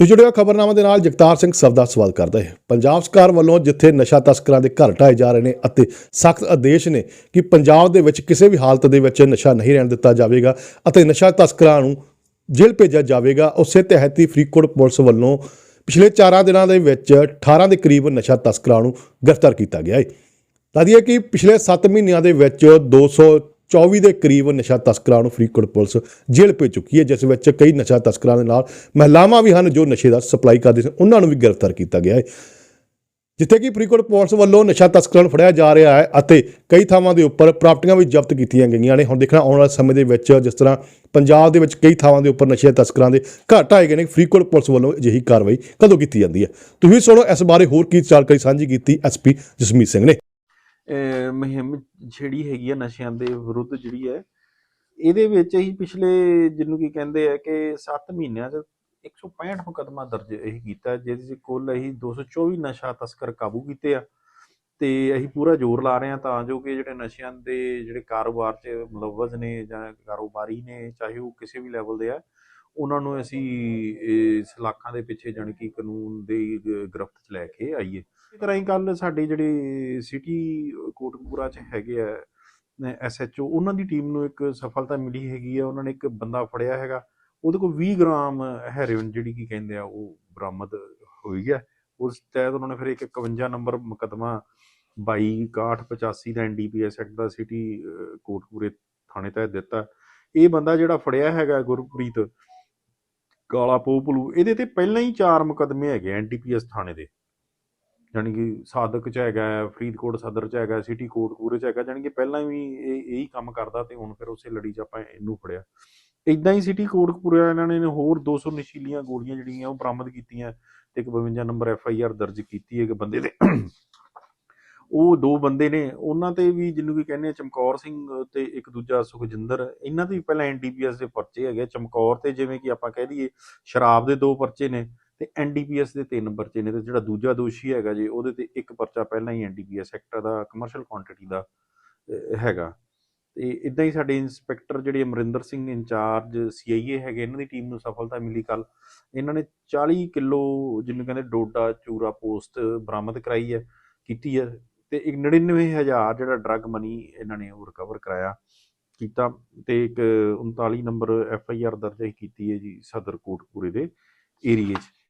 ਤੁਸੀਂ ਜੁੜਿਓ ਖਬਰਨਾਮਾ ਦੇ ਨਾਲ ਜਗਤਾਰ ਸਿੰਘ ਸਵਦਾ ਸਵਾਲ ਕਰਦਾ ਹੈ। ਪੰਜਾਬ ਸਰਕਾਰ ਵੱਲੋਂ ਜਿੱਥੇ ਨਸ਼ਾ ਤਸਕਰਾਂ ਦੇ ਘਰ ਢਾਏ ਜਾ ਰਹੇ ਨੇ ਅਤੇ ਸਖਤ ਆਦੇਸ਼ ਨੇ ਕਿ ਪੰਜਾਬ ਦੇ ਵਿੱਚ ਕਿਸੇ ਵੀ ਹਾਲਤ ਦੇ ਵਿੱਚ ਨਸ਼ਾ ਨਹੀਂ ਰਹਿਣ ਦਿੱਤਾ ਜਾਵੇਗਾ ਅਤੇ ਨਸ਼ਾ ਤਸਕਰਾਂ ਨੂੰ ਜੇਲ੍ਹ ਭੇਜਿਆ ਜਾਵੇਗਾ, ਉਸੇ ਤਹਿਤ ਹੀ ਫਰੀਦਕੋਟ ਪੁਲਿਸ ਵੱਲੋਂ ਪਿਛਲੇ 4 ਦਿਨਾਂ ਦੇ ਵਿੱਚ 18 ਦੇ ਕਰੀਬ ਨਸ਼ਾ ਤਸਕਰਾਂ ਨੂੰ ਗ੍ਰਿਫਤਾਰ ਕੀਤਾ ਗਿਆ ਹੈ। ਦੱਸਦੀਏ ਕਿ ਪਿਛਲੇ 7 ਮਹੀਨਿਆਂ ਦੇ ਵਿੱਚ 224 ਦੇ ਕਰੀਬ ਨਸ਼ਾ ਤਸਕਰਾਂ ਨੂੰ ਫਰੀਦਕੋਟ ਪੁਲਿਸ ਜੇਲ੍ਹ ਭੇਜ ਚੁੱਕੀ ਹੈ, ਜਿਸ ਵਿੱਚ ਕਈ ਨਸ਼ਾ ਤਸਕਰਾਂ ਦੇ ਨਾਲ ਮਹਿਲਾਵਾਂ ਵੀ ਹਨ ਜੋ ਨਸ਼ੇ ਦਾ ਸਪਲਾਈ ਕਰਦੇ ਸਨ। ਉਹਨਾਂ ਨੂੰ ਵੀ ਗ੍ਰਿਫਤਾਰ ਕੀਤਾ ਗਿਆ ਹੈ। ਜਿੱਥੇ ਕਿ ਫਰੀਦਕੋਟ ਪੁਲਿਸ ਵੱਲੋਂ ਨਸ਼ਾ ਤਸਕਰਾਂ ਨੂੰ ਫੜਿਆ ਜਾ ਰਿਹਾ ਹੈ ਅਤੇ ਕਈ ਥਾਵਾਂ ਦੇ ਉੱਪਰ ਪ੍ਰਾਪਰਟੀਆਂ ਵੀ ਜ਼ਬਤ ਕੀਤੀਆਂ ਗਈਆਂ ਨੇ। ਹੁਣ ਦੇਖਣਾ, ਆਉਣ ਵਾਲੇ ਸਮੇਂ ਦੇ ਵਿੱਚ ਜਿਸ ਤਰ੍ਹਾਂ ਪੰਜਾਬ ਦੇ ਵਿੱਚ ਕਈ ਥਾਵਾਂ ਦੇ ਉੱਪਰ ਨਸ਼ੇ ਤਸਕਰਾਂ ਦੇ ਘਾਟ ਆਏ ਗਏ ਨੇ, ਫਰੀਦਕੋਟ ਪੁਲਿਸ ਵੱਲੋਂ ਅਜਿਹੀ ਕਾਰਵਾਈ ਕਦੋਂ ਕੀਤੀ ਜਾਂਦੀ ਹੈ? ਤੁਸੀਂ ਸੁਣੋ, ਇਸ ਬਾਰੇ ਹੋਰ ਕੀ ਜਾਣਕਾਰੀ ਸਾਂਝੀ ਕੀਤੀ ਐਸਪੀ ਜਸਮੀਤ ਸਿੰਘ ਨੇ। ਮੁਹਿੰਮ ਜਿਹੜੀ ਹੈਗੀ ਆ ਨਸ਼ਿਆਂ ਦੇ ਵਿਰੁੱਧ ਜਿਹੜੀ ਹੈ, ਇਹਦੇ ਵਿੱਚ ਅਸੀਂ ਪਿਛਲੇ ਜਿਹਨੂੰ ਕੀ ਕਹਿੰਦੇ ਆ ਕਿ 7 ਮਹੀਨਿਆਂ 'ਚ 165 ਮੁਕੱਦਮਾ ਦਰਜ ਇਹ ਕੀਤਾ, ਜਿਹਦੇ 'ਚ ਕੁੱਲ ਅਸੀਂ 224 ਨਸ਼ਾ ਤਸਕਰ ਕਾਬੂ ਕੀਤੇ ਆ ਤੇ ਅਸੀਂ ਪੂਰਾ ਜ਼ੋਰ ਲਾ ਰਹੇ ਹਾਂ ਤਾਂ ਜੋ ਕਿ ਜਿਹੜੇ ਨਸ਼ਿਆਂ ਦੇ ਜਿਹੜੇ ਕਾਰੋਬਾਰ 'ਚ ਮੁਲਵਜ਼ ਨੇ ਜਾਂ ਕਾਰੋਬਾਰੀ ਨੇ, ਚਾਹੇ ਉਹ ਕਿਸੇ ਵੀ ਲੈਵਲ ਦੇ ਆ ਉਹਨਾਂ ਨੂੰ ਅਸੀਂ ਸਲਾਖਾਂ ਦੇ ਪਿੱਛੇ ਜਾਣੀ ਕਿ ਕਾਨੂੰਨ ਦੇ ਗ੍ਰਿਫਤ 'ਚ ਲੈ ਕੇ ਆਈਏ। ਇਸ ਕੱਲ ਸਾਡੇ ਜਿਹੜੇ ਸਿਟੀ, ਕੋਟਕਪੂਰਾ 'ਚ ਹੈਗੇ ਆ ਐਸਐਚਓ ਉਹਨਾਂ ਦੀ ਟੀਮ ਨੂੰ ਇੱਕ ਸਫਲਤਾ ਮਿਲੀ ਹੈਗੀ ਆ। ਉਹਨਾਂ ਨੇ ਇੱਕ ਬੰਦਾ ਫੜਿਆ ਹੈਗਾ। ਉਹਦੇ ਕੋਲ 20 ਗ੍ਰਾਮ ਹੈਰੋਇਨ ਜਿਹੜੀ ਕੀ ਕਹਿੰਦੇ ਆ, ਉਹ ਬਰਾਮਦ ਹੋਈ ਹੈ ਉਸ ਤਹਿਤ ਉਹਨਾਂ ਨੇ ਫਿਰ ਇੱਕ 51 ਨੰਬਰ ਮੁਕੱਦਮਾ 226185 ਦਾ ਐਨਡੀਪੀਐਸ ਐਕਟ ਦਾ ਸਿਟੀ ਕੋਟਕਪੂਰੇ ਥਾਣੇ ਤਹਿਤ ਦਿੱਤਾ। ਇਹ ਬੰਦਾ ਜਿਹੜਾ ਫੜਿਆ ਹੈਗਾ ਗੁਰਪ੍ਰੀਤ ਕਾਲਾ ਪੋਪਲੂ ਇਹਦੇ ਤੇ ਪਹਿਲਾਂ ਹੀ ਚਾਰ ਮੁਕੱਦਮੇ ਹੈਗੇ ਐਨਡੀਪੀਐਸ ਥਾਣੇ ਦੇ। ਜਾਣੀ ਕਿ ਸਾਦਕ ਚ ਹੈਗਾ, ਫਰੀਦਕੋਟ ਸਦਰ ਚ ਹੈਗਾ, ਸਿਟੀ ਕੋਟਕਪੂਰੇ ਚ ਹੈਗਾ। ਜਾਣੀ ਕਿ ਪਹਿਲਾਂ ਵੀ ਇਹ, ਇਹੀ ਕੰਮ ਕਰਦਾ ਤੇ ਹੁਣ ਫਿਰ ਉਸੇ ਲੜੀ ਚ ਆਪਾਂ ਇਹਨੂੰ ਫੜਿਆ। ਇਦਾਂ ਹੀ ਸਿਟੀ ਕੋਟਕਪੂਰੇ ਇਹਨਾਂ ਨੇ ਹੋਰ 200 ਨਸ਼ੀਲੀਆਂ ਗੋਲੀਆਂ ਜਿਹੜੀਆਂ ਉਹ ਬਰਾਮਦ ਕੀਤੀਆਂ ਤੇ ਇੱਕ 52 ਨੰਬਰ ਐਫ ਆਈ ਆਰ ਦਰਜ ਕੀਤੀ ਹੈ ਇੱਕ ਬੰਦੇ ਤੇ ਉਹ ਦੋ ਬੰਦੇ ਨੇ, ਉਹਨਾਂ ਤੇ ਵੀ ਜਿਹਨੂੰ ਕੀ ਕਹਿੰਦੇ ਆ ਚਮਕੌਰ ਸਿੰਘ ਤੇ ਇੱਕ ਦੂਜਾ ਸੁਖਜਿੰਦਰ, ਇਹਨਾਂ 'ਤੇ ਵੀ ਪਹਿਲਾਂ ਐਨਡੀਪੀਐਸ ਦੇ ਪਰਚੇ ਹੈਗੇ ਚਮਕੌਰ ਤੇ ਜਿਵੇਂ ਕਿ ਆਪਾਂ ਕਹਿ ਦਈਏ, ਸ਼ਰਾਬ ਦੇ ਦੋ ਪਰਚੇ ਨੇ ਤੇ ਐਨਡੀਪੀਐਸ ਦੇ ਤਿੰਨ ਪਰਚੇ ਨੇ ਤੇ ਜਿਹੜਾ ਦੂਜਾ ਦੋਸ਼ੀ ਹੈਗਾ ਜੇ, ਉਹਦੇ ਤੇ ਇੱਕ ਪਰਚਾ ਪਹਿਲਾਂ ਹੀ ਐਨਡੀਪੀਐਸ ਐਕਟ ਦਾ ਕਮਰਸ਼ੀਅਲ ਕੁਆਂਟੀਟੀ ਦਾ ਹੈਗਾ। ਤੇ ਇਦਾਂ ਹੀ ਸਾਡੇ ਇੰਸਪੈਕਟਰ ਜਿਹੜੇ ਅਮਰਿੰਦਰ ਸਿੰਘ ਇੰਚਾਰਜ ਸੀਆਈਏ ਹੈਗੇ, ਇਹਨਾਂ ਦੀ ਟੀਮ ਨੂੰ ਸਫਲਤਾ ਮਿਲੀ ਕੱਲ ਇਹਨਾਂ ਨੇ 40 ਕਿਲੋ ਜਿਹਨੂੰ ਕਹਿੰਦੇ ਡੋਡਾ ਚੂਰਾ ਪੋਸਟ ਬਰਾਮਦ ਕਰਾਈ ਹੈ, ਕੀਤੀ ਹੈ। ਤੇ ਇੱਕ 99000 ਜਿਹੜਾ ਡਰੱਗ ਮਨੀ ਇਹਨਾਂ ਨੇ ਉਹ ਰਿਕਵਰ ਕਰਾਇਆ, ਕੀਤਾ ਤੇ ਇੱਕ 39 ਨੰਬਰ ਐਫ ਆਈ ਆਰ ਦਰਜ ਕੀਤੀ ਹੈ ਜੀ ਸਦਰ ਕੋਟਪੂਰੇ ਦੇ ਏਰੀਏ 'ਚ।